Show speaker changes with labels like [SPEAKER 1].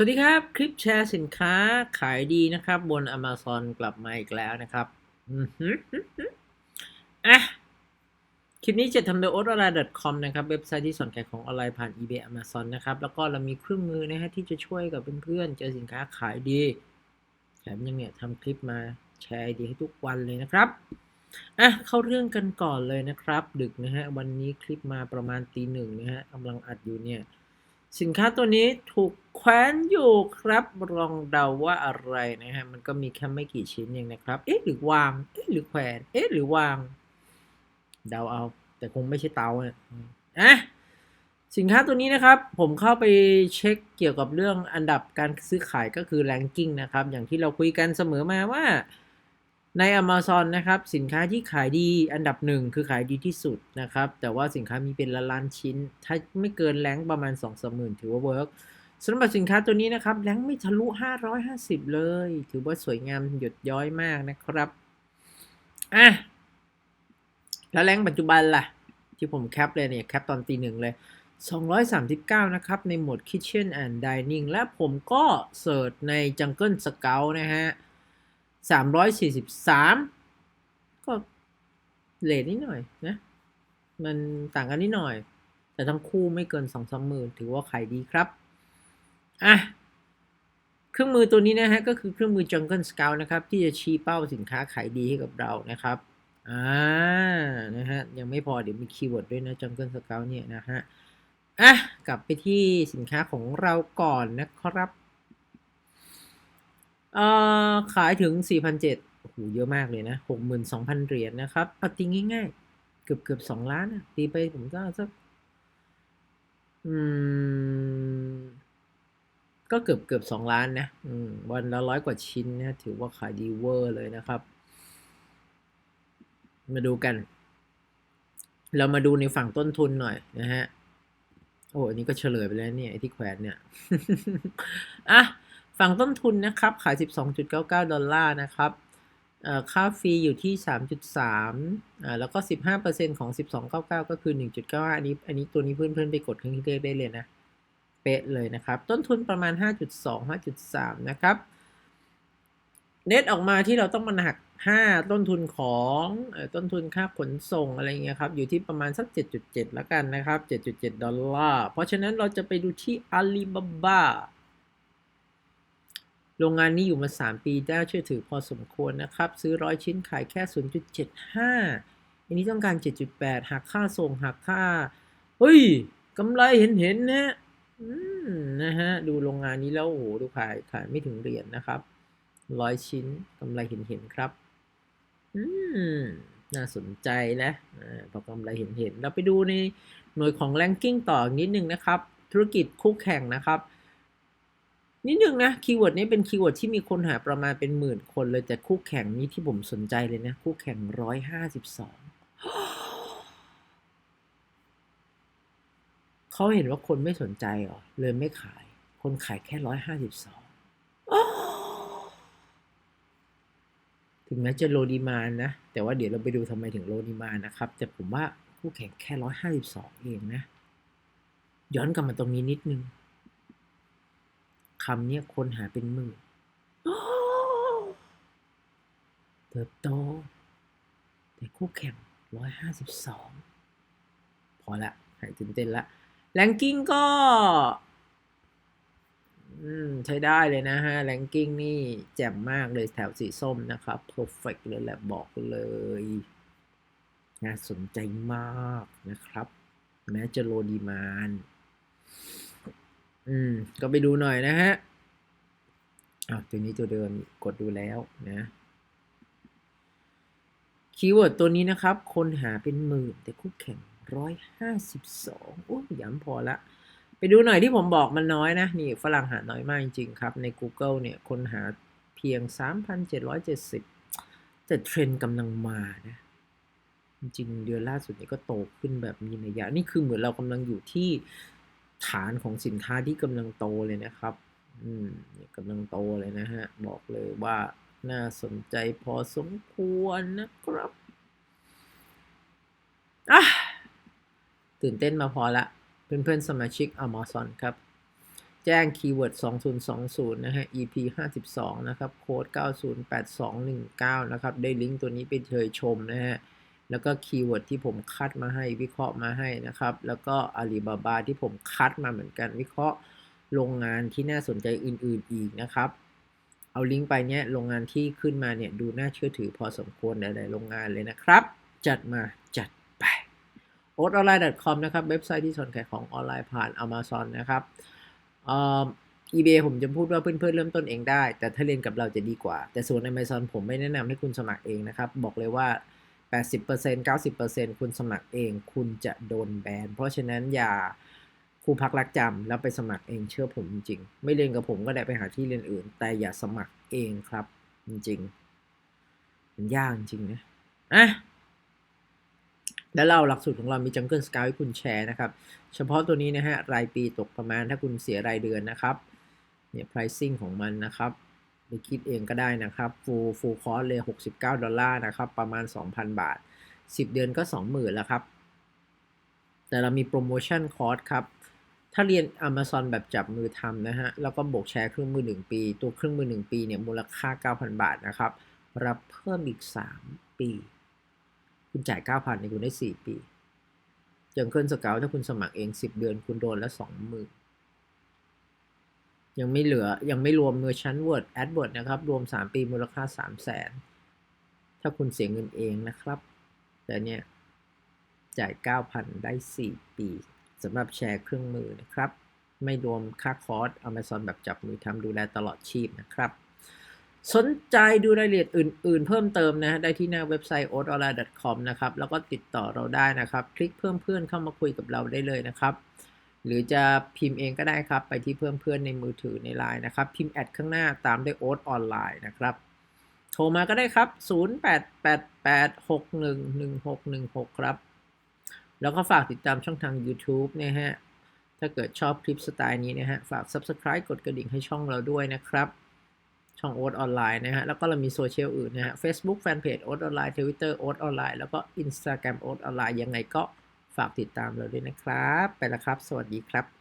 [SPEAKER 1] สวัสดีครับ คลิปแชร์สินค้าขายดีนะครับ บน Amazon กลับมาอีกแล้วนะครับอือหืออะคลิปนี้จะทำโดย o t o l a c o m นะครับ เว็บไซต์ที่สอนขายของออนไลน์ผ่าน eBay Amazon นะครับ แล้วก็เรามีเครื่องมือนะฮะที่จะช่วยกับเพื่อนๆ เจอสินค้าขายดีแถมยังเนี่ยทำคลิปมาแชร์ดีให้ทุกวันเลยนะครับอะเข้าเรื่องกันก่อนเลยนะครับ ดึกนะฮะวันนี้คลิปมาประมาณตีหนึ่งนะฮะกำลังอัดอยู่เนี่ย สินค้าตัวนี้ถูกแขวนอยู่ครับลองเดาว่าอะไรนะฮะมันก็มีแค่ไม่กี่ชิ้นเองนะครับ เอ๊ะหรือวาง เอ๊ะหรือแขวน เอ๊ะหรือวาง เดาเอา แต่คงไม่ใช่เตาเนี่ยอะสินค้าตัวนี้นะครับ ผมเข้าไปเช็คเกี่ยวกับเรื่องอันดับการซื้อขายก็คือ ranking นะครับ อย่างที่เราคุยกันเสมอมาว่า ใน Amazon นะครับสินค้าที่ขายดีอันดับหนึ่งคือขายดีที่สุดนะครับแต่ว่าสินค้ามีเป็นละล้านชิ้น ถ้าไม่เกินแรงประมาณ2องสามหมื่นถือว่าเวิร์กสำหรับสินค้าตัวนี้นะครับแรงไม่ทะลุ 550 เลย ถือว่าสวยงามหยดย้อยมากนะครับอะแล้วแรงปัจจุบันล่ะ ที่ผมแคปเลยเนี่ยแคปตอนตีหนึ่งเลย 239 นะครับ ในหมวด Kitchen and Dining และผมก็เสิร์ชใน Jungle Scout นะฮะ 343ก็เลทนิดหน่อยนะ มันต่างกันนิดหน่อย แต่ทั้งคู่ไม่เกิน2องสามหมื่นถือว่าขายดีครับ อะ เครื่องมือตัวนี้นะฮะ ก็คือเครื่องมือ Jungle Scout นะครับ ที่จะชี้เป้าสินค้าขายดีให้กับเรานะครับ อ่า นะฮะ ยังไม่พอเดี๋ยวมีคีย์เวิร์ดด้วยนะ Jungle Scout เนี่ยนะฮะ อะ กลับไปที่สินค้าของเราก่อนนะครับ เอ่อขายถึง 4,700โอ้โหเยอะมากเลยนะ 62,000 เหรียญนะครับเอาตีง่ายๆ เกือบเกือบสองล้านอะตีไปผมก็สัก อืม ก็เกือบเกือบสองล้านนะ อืม วันละร้อยกว่าชิ้นนะถือว่าขายดีเวอร์เลยนะครับ มาดูกัน เรามาดูในฝั่งต้นทุนหน่อยนะฮะ โอ้อันนี้ก็เฉลยไปแล้วเนี่ยไอ้ที่แขวนเนี่ย อะ ฝั่งต้นทุนนะครับ ขาย 12.99 ดอลลาร์นะครับค่าฟรีอยู่ที่ 3.3อ่าแล้วก็ 15%ของ 12.99 ก็คือ 1.95 อันนี้ อันนี้ตัวนี้เพื่อนๆ ไปกดเครื่องคิดเลขได้เลยนะ เป๊ะเลยนะครับ ต้นทุนประมาณ 5.2 5.3 นะครับ เน็ตออกมาที่เราต้องมาหัก 5 ต้นทุนของต้นทุนค่าขนส่งอะไรเงี้ยครับ อยู่ที่ประมาณสัก 7.7 แล้วกันนะครับ 7.7 ดอลลาร์ เพราะฉะนั้นเราจะไปดูที่ Alibaba โรงงานนี้อยู่มา3ปีได้เชื่อถือพอสมควรนะครับ ซื้อร้อยชิ้นขายแค่ 0.75 อันนี้ต้องการ 7.8 หักค่าส่งหักค่า เฮ้ยกำไรเห็นเห็นนะฮะนะฮะ ดูโรงงานนี้แล้ว โอ้โห ดูขายขายไม่ถึงเหรียญนะครับร้อยชิ้นกำไรเห็นเห็นครับ อืม น่าสนใจนะอาพอกำไรเห็นเห็น เราไปดูในหน่วยของ ranking ต่อนิดนึงนะครับ ธุรกิจคู่แข่งนะครับ นิดนึงนะคีย์เวิร์ดนี้เป็นคีย์เวิร์ดที่มีคนหาประมาณเป็นหมื่นคนเลยแต่คู่แข่งนี้ที่ผมสนใจเลยนะ คู่แข่งร้อยห้าสิบสองเขาเห็นว่าคนไม่สนใจเหรอเลยไม่ขาย คนขายแค่ร้อยห้าสิบสองถึงแม้จะโลดีมานนะ แต่ว่าเดี๋ยวเราไปดูทำไมถึงโลดีมานนะครับ แต่ผมว่าคู่แข่งแค่ร้อยห้าสิบสองเองนะ ย้อนกลับมาตรงนี้นิดนึง คำเนี้ยคนหาเป็นหมื่นเติบโต แต่คู่แข่งร้อยห้าสิบสองพอละหายตื่นเต้นละแรงกิ้งก็อืมใช้ได้เลยนะฮะแรงกิ้งนี่แจ่มมากเลยแถวสีส้มนะครับ perfect เลยแหละบอกเลยน่าสนใจมากนะครับ แม้จะโลดีมาน อืม ก็ไปดูหน่อยนะฮะอ้าวตัวนี้ตัวเดิมกดดูแล้วนะคีย์เวิร์ดตัวนี้นะครับ คนหาเป็นหมื่นแต่คู่แข่งร้อยห้าสิบสองโอ้ยย้ำพอละ ไปดูหน่อยที่ผมบอกมันน้อยนะ นี่ฝรั่งหาน้อยมากจริงๆครับ ใน Google เนี่ย คนหาเพียง 3,770 แต่เทรนด์กำลังมานะ จริงเดือนล่าสุดนี้ก็โตขึ้นแบบมีนัยยะ นี่คือเหมือนเรากำลังอยู่ที่ ฐานของสินค้าที่กำลังโตเลยนะครับ อืมกำลังโตเลยนะฮะ บอกเลยว่าน่าสนใจพอสมควรนะครับอะตื่นเต้นมาพอละ เพื่อนๆสมาชิก Amazon ครับ แจ้งคีย์เวิร์ด 2020 นะฮะ EP 52 นะครับ โค้ด 908219 นะครับ ได้ลิงก์ตัวนี้ไปเชยชมนะฮะ แล้วก็คีย์เวิร์ดที่ผมคัดมาให้วิเคราะห์มาให้นะครับ แล้วก็อาลีบาบาที่ผมคัดมาเหมือนกันวิเคราะห์โรงงานที่น่าสนใจอื่น ๆ อีกนะครับ เอาลิงก์ไปเนี้ยโรงงานที่ขึ้นมาเนี่ยดูน่าเชื่อถือพอสมควรหลายๆโรงงานเลยนะครับ จัดมาจัดไป o t o n l i n e c o m นะครับ เว็บไซต์ที่สนขายของออนไลน์ผ่าน Amazon นะครับอ่อ eBay ผมจะพูดว่าเพื่อนๆเริ่มต้นเองได้ แต่ถ้าเรียนกับเราจะดีกว่า แต่ส่วน Amazon ผมไม่แนะนำให้คุณสมัครเองนะครับ บอกเลยว่า 80% 90%คุณสมัครเองคุณจะโดนแบน เพราะฉะนั้นอย่าครูพักรักจำแล้วไปสมัครเองเชื่อผมจริง ไม่เรียนกับผมก็ได้ไปหาที่เรียนอื่น แต่อย่าสมัครเองครับ จริงมันยากจริงนะอะแล้วเราหลักสูตรของเรามี Jungle Scout ให้คุณแชร์นะครับ เฉพาะตัวนี้นะฮะ รายปีตกประมาณถ้าคุณเสียรายเดือนนะครับ เนี่ย pricing ของมันนะครับ ไปคิดเองก็ได้นะครับ full full cost เลย69 ดอลลาร์นะครับ ประมาณ 2,000 บาท 10 เดือนก็ 20,000แล้วครับ แต่เรามีโปรโมชั่นคอร์สครับ ถ้าเรียน Amazon แบบจับมือทำนะฮะ แล้วก็บวกแชร์เครื่องมือ 1 ปี ตัวเครื่องมือ 1 ปีเนี่ยมูลค่า 9,000 บาทนะครับ รับเพิ่มอีก 3 ปี คุณจ่าย 9,000เนี่ยคุณได้ 4 ปีจังเกิลสเกลถ้าคุณสมัครเอง 10 เดือนคุณโดนละ20,000 ยังไม่เหลือยังไม่รวมเมอร์ชันเวิร์ดแอดเวิร์ดนะครับ รวม 3 ปีมูลค่า 3 0 0แสนถ้าคุณเสียเงินเองนะครับ แต่เนี่ยจ่าย 9,000 ได้ 4 ปีสำหรับแชร์เครื่องมือนะครับ ไม่รวมค่าคอร์ส Amazon แบบจับมือทำดูแลตลอดชีพนะครับสนใจดูรายละเอียดอื่น ๆ เพิ่มเติมนะฮะได้ที่หน้าเว็บไซต์ o t o l i n e c o m นะครับ แล้วก็ติดต่อเราได้นะครับ คลิกเพิ่มเพื่อนเข้ามาคุยกับเราได้เลยนะครับ หรือจะพิมพ์เองก็ได้ครับ ไปที่เพิ่มเพื่อนในมือถือในไลน์นะครับ พิมพ์แอดข้างหน้าตามด้วยโอ๊ตออนไลน์นะครับ โทรมาก็ได้ครับ 0888611616 ครับ แล้วก็ฝากติดตามช่องทาง YouTube นะฮะ ถ้าเกิดชอบคลิปสไตล์นี้นะฮะ ฝาก Subscribe กดกระดิ่งให้ช่องเราด้วยนะครับช่องโอ๊ตออนไลน์นะฮะ แล้วก็เรามีโซเชียลอื่นนะฮะ Facebook Fanpage โอ๊ตออนไลน์ Twitter โอ๊ตออนไลน์แล้วก็ Instagram โอ๊ตออนไลน์ยังไงก็ ฝากติดตามเราด้วยนะครับ ไปแล้วครับ สวัสดีครับ